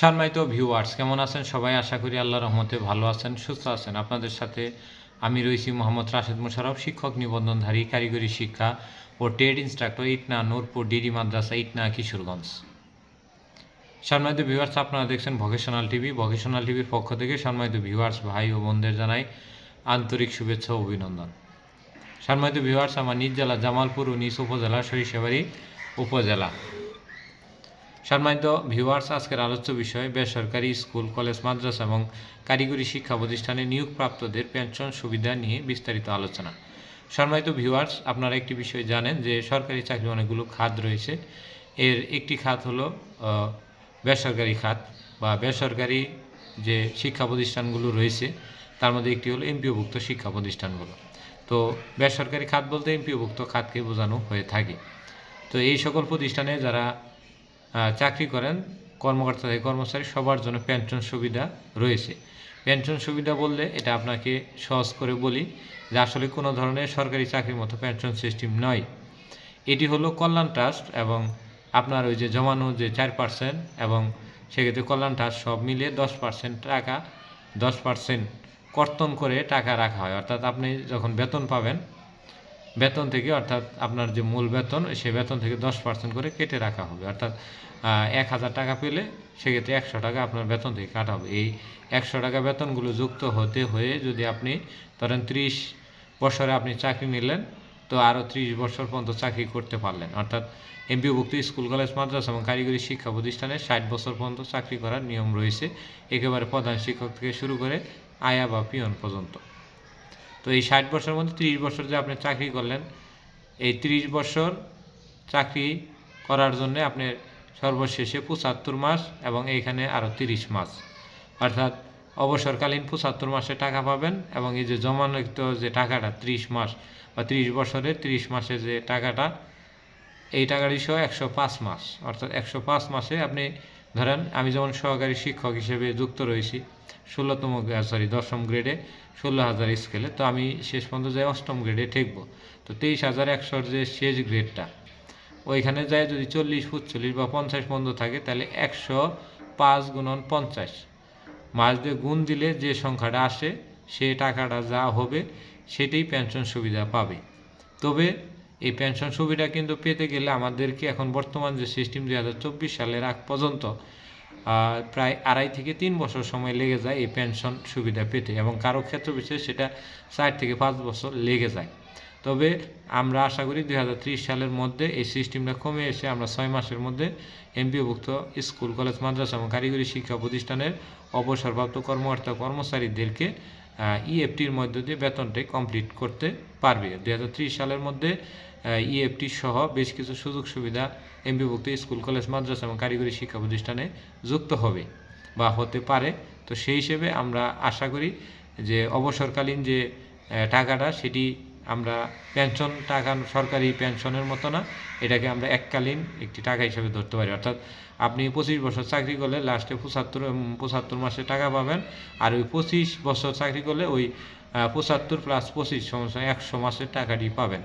সম্মানিত ভিউয়ার্স কেমন আছেন? সবাই আশা করি আল্লাহ রহমতে ভালো আছেন, সুস্থ আছেন। আপনাদের সাথে আমি রয়েছি মোহাম্মদ রাশেদ মুশারফ শিক্ষক নিবন্ধনধারী, কারিগরি শিক্ষা ও trade instructor, Itna, Nurpur, DD মাদ্রাসা, ইটনা, কিশোরগঞ্জ। সম্মানিত ভিউয়ার্স আপনারা দেখছেন ভকেশনাল টিভি ভকেশনাল টিভির পক্ষ থেকে সম্মানিত ভিউয়ার্স ভাই ও বোনদের জানাই আন্তরিক শুভেচ্ছা ও অভিনন্দন। সম্মানিত ভিউয়ার্স আমার নিজ জেলা জামালপুর ও নিজ উপজেলা সরিষাবাড়ি উপজেলা। সম্মানিত ভিউয়ার্স, আজকের আলোচ্য বিষয়, বেসরকারি স্কুল, কলেজ, মাদ্রাসা এবং কারিগরি শিক্ষা প্রতিষ্ঠানে নিয়োগপ্রাপ্তদের পেনশন সুবিধা নিয়ে বিস্তারিত আলোচনা। সম্মানিত ভিউয়ার্স, আপনারা একটি বিষয় জানেন যে সরকারি চাকরি অনেকগুলো খাত রয়েছে। এর একটি খাত হলো বেসরকারি খাত বা বেসরকারি যে শিক্ষা প্রতিষ্ঠানগুলো রয়েছে, তার মধ্যে একটি হলো এমপিওভুক্ত শিক্ষা প্রতিষ্ঠানগুলো। তো বেসরকারি খাত বলতে এমপিওভুক্ত খাতকে বোঝানো হয়ে থাকে। তো এই সকল প্রতিষ্ঠানে যারা চাকরি করেন, কর্মকর্তা থেকে, কর্মচারী, সবার জন্য পেনশন সুবিধা রয়েছে। পেনশন সুবিধা বললে এটা আপনাকে সহজ করে বলি যে আসলে কোনো ধরনের সরকারি চাকরির মতো পেনশন সিস্টেম নয়। এটি হলো কল্যাণ ট্রাস্ট এবং আপনার ওই যে জমানো যে চার পার্সেন্ট এবং সেক্ষেত্রে কল্যাণ ট্রাস্ট সব মিলিয়ে দশ পার্সেন্ট টাকা, দশ পার্সেন্ট কর্তন করে টাকা রাখা হয়। অর্থাৎ আপনি যখন বেতন পাবেন বেতন থেকে অর্থাৎ আপনার যে মূল বেতন সে বেতন থেকে দশ পার্সেন্ট করে কেটে রাখা হবে। অর্থাৎ এক হাজার টাকা পেলে সেক্ষেত্রে একশো টাকা আপনার বেতন থেকে কাটা হবে। এই একশো টাকা বেতনগুলো যুক্ত হতে হয়ে যদি আপনি ধরেন ত্রিশ বছরে আপনি চাকরি নিলেন, তো আরও ত্রিশ বছর পর্যন্ত চাকরি করতে পারলেন। অর্থাৎ এমপিওভুক্ত স্কুল, কলেজ, মাদ্রাসা এবং কারিগরি শিক্ষা প্রতিষ্ঠানে ষাট বছর পর্যন্ত চাকরি করার নিয়ম রয়েছে। একেবারে প্রধান শিক্ষক থেকে শুরু করে আয়া বা পিয়ন পর্যন্ত। তো এই ষাট বছরের মধ্যে ত্রিশ বছর যে আপনি চাকরি করলেন, এই ত্রিশ বছর চাকরি করার জন্য আপনি সর্বশেষে পঁচাত্তর মাস এবং এইখানে আরও তিরিশ মাস। অর্থাৎ অবসরকালীন পঁচাত্তর মাসে টাকা পাবেন এবং এই যে জমানিত যে টাকাটা ত্রিশ মাস বা ত্রিশ বছরের ত্রিশ মাসে যে টাকাটা, এই টাকাটি সহ একশো পাঁচ মাস। অর্থাৎ একশো পাঁচ মাসে আপনি ধরেন, আমি যেমন সহকারী শিক্ষক হিসেবে যুক্ত রয়েছি, ষোলোতম সরি দশম গ্রেডে ষোলো হাজার স্কেলে তো আমি শেষ পর্যন্ত যাই অষ্টম গ্রেডে ঠেকবো, তো তেইশ হাজার একশোর যে শেষ গ্রেডটা ওইখানে যায় যদি চল্লিশ ফুটচল্লিশ বা পঞ্চাশ পর্যন্ত থাকে, তাহলে একশো পাঁচ গুণন পঞ্চাশ। মাস দিয়ে গুণ দিলে যে সংখ্যাটা আসে, সে টাকাটা যা হবে, সেটাই পেনশন সুবিধা পাবে। তবে এই পেনশন সুবিধা কিন্তু পেতে গেলে আমাদেরকে এখন বর্তমান যে সিস্টেম দুই হাজার চব্বিশ সালের আগ পর্যন্ত প্রায় আড়াই থেকে তিন বছর সময় লেগে যায় এই পেনশন সুবিধা পেতে এবং কারও ক্ষেত্র বিশেষ সেটা চার থেকে পাঁচ বছর লেগে যায়। তবে আমরা আশা করি দু হাজার ত্রিশ সালের মধ্যে এই সিস্টেমটা কমে এসে আমরা ছয় মাসের মধ্যে এমপিওভুক্ত স্কুল, কলেজ, মাদ্রাসা এবং কারিগরি শিক্ষা প্রতিষ্ঠানের অবসরপ্রাপ্ত কর্মকর্তা, কর্মচারীদেরকে ইএফটির মধ্য দিয়ে বেতনটাই কমপ্লিট করতে পারবে। দু হাজার ত্রিশ সালের মধ্যে ইএফটি সহ বেশ কিছু সুযোগ সুবিধা এমপিভুক্ত স্কুল, কলেজ, মাদ্রাসা এবং কারিগরি শিক্ষা প্রতিষ্ঠানে যুক্ত হবে বা হতে পারে। তো সেই হিসেবে আমরা আশা করি যে অবসরকালীন যে টাকাটা সেটি আমরা পেনশন টাকা, সরকারি পেনশনের মতো না, এটাকে আমরা এককালীন একটি টাকা হিসেবে ধরতে পারি। অর্থাৎ আপনি পঁচিশ বছর চাকরি করলে লাস্টে পঁচাত্তর পঁচাত্তর মাসে টাকা পাবেন, আর ওই পঁচিশ বছর চাকরি করলে ওই পঁচাত্তর প্লাস পঁচিশ সমস্যা একশো মাসের টাকাটি পাবেন।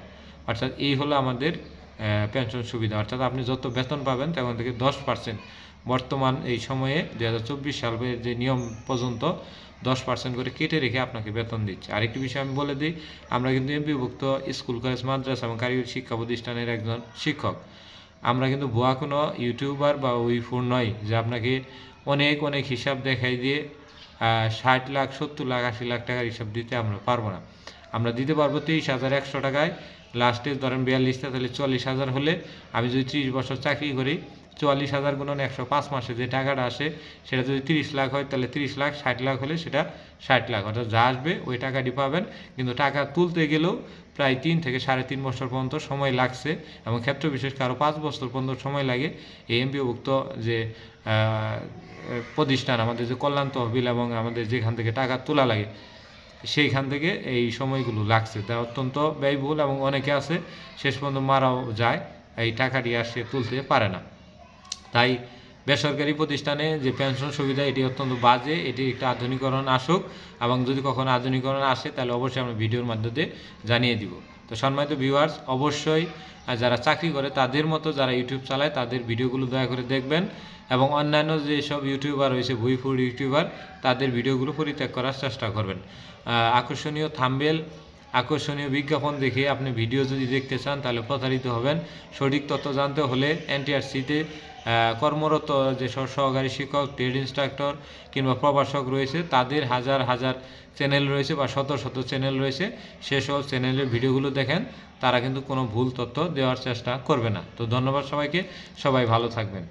অর্থাৎ এই হলো আমাদের পেনশন সুবিধা। অর্থাৎ আপনি যত বেতন পাবেন তখন থেকে দশ পার্সেন্ট বর্তমান এই সময়ে দু হাজার চব্বিশ সালের যে নিয়ম পর্যন্ত দশ পার্সেন্ট করে কেটে রেখে আপনাকে বেতন দিচ্ছে। আরেকটি বিষয় আমি বলে দিই, আমরা কিন্তু এমপিভুক্ত স্কুল, কলেজ, মাদ্রাসা এবং কারিগরি শিক্ষা প্রতিষ্ঠানের একজন শিক্ষক। আমরা কিন্তু ভুয়া কোনো ইউটিউবার বা উইফুর নয় যে আপনাকে অনেক অনেক হিসাব দেখাই দিয়ে ষাট লাখ, সত্তর লাখ, আশি লাখ টাকার হিসাব দিতে আমরা পারব না। আমরা দিতে পারব তেইশ হাজার একশো টাকায়। লাস্টে ধরেন বিয়াল্লিশটা তাহলে চল্লিশ হাজার হলে আমি যদি ত্রিশ বছর চাকরি করি, চুয়াল্লিশ হাজার গুণন একশো পাঁচ মাসে যে টাকাটা আসে, সেটা যদি তিরিশ লাখ হয়, তাহলে তিরিশ লাখ, ষাট লাখ হলে সেটা ষাট লাখ। অর্থাৎ যা আসবে, ওই টাকাটি পাবেন। কিন্তু টাকা তুলতে গেলেও প্রায় তিন থেকে সাড়ে তিন বছর পর্যন্ত সময় লাগছে এবং ক্ষেত্র বিশেষ আরও পাঁচ বছর পর্যন্ত সময় লাগে এই এমপিওভুক্ত যে প্রতিষ্ঠান, আমাদের যে কল্যাণ তহবিল এবং আমাদের যেখান থেকে টাকা তোলা লাগে সেইখান থেকে এই সময়গুলো লাগছে। তা অত্যন্ত ব্যয়বহুল এবং অনেকে আছে, শেষ পর্যন্ত মারাও যায়, এই টাকাটি আর সে তুলতে পারে না। তাই বেসরকারি প্রতিষ্ঠানে যে পেনশন সুবিধা, এটি অত্যন্ত বাজে, এটি একটা আধুনিকরণ আসুক এবং যদি কখনো আধুনিকরণ আসে, তাহলে অবশ্যই আমরা ভিডিওর মাধ্যমে জানিয়ে দিব। তো সম্মানিত ভিউয়ার্স অবশ্যই যারা চাকরি করে, তাদের মতো যারা ইউটিউব চালায়, তাদের ভিডিওগুলো দয়া করে দেখবেন এবং অন্যান্য যেসব ইউটিউবার রয়েছে ভুইফুড ইউটিউবার, তাদের ভিডিওগুলো পরিত্যাগ করার চেষ্টা করবেন। আকর্ষণীয় থাম্বেল আকর্ষণীয় বিজ্ঞাপন দেখে আপনি ভিডিও যদি দেখতে চান, তাহলে প্রতারিত হবেন। সঠিক তথ্য জানতে হলে এনটিআরসিতে কর্মরত যেসব সহকারী শিক্ষক, ট্রেড ইনস্ট্রাক্টর কিংবা প্রভাষক রয়েছে, তাদের হাজার হাজার চ্যানেল রয়েছে বা শত শত চ্যানেল রয়েছে। সেসব চ্যানেলের ভিডিওগুলো দেখেন, তারা কিন্তু কোনো ভুল তথ্য দেওয়ার চেষ্টা করবে না। তো ধন্যবাদ সবাইকে, সবাই ভালো থাকবেন।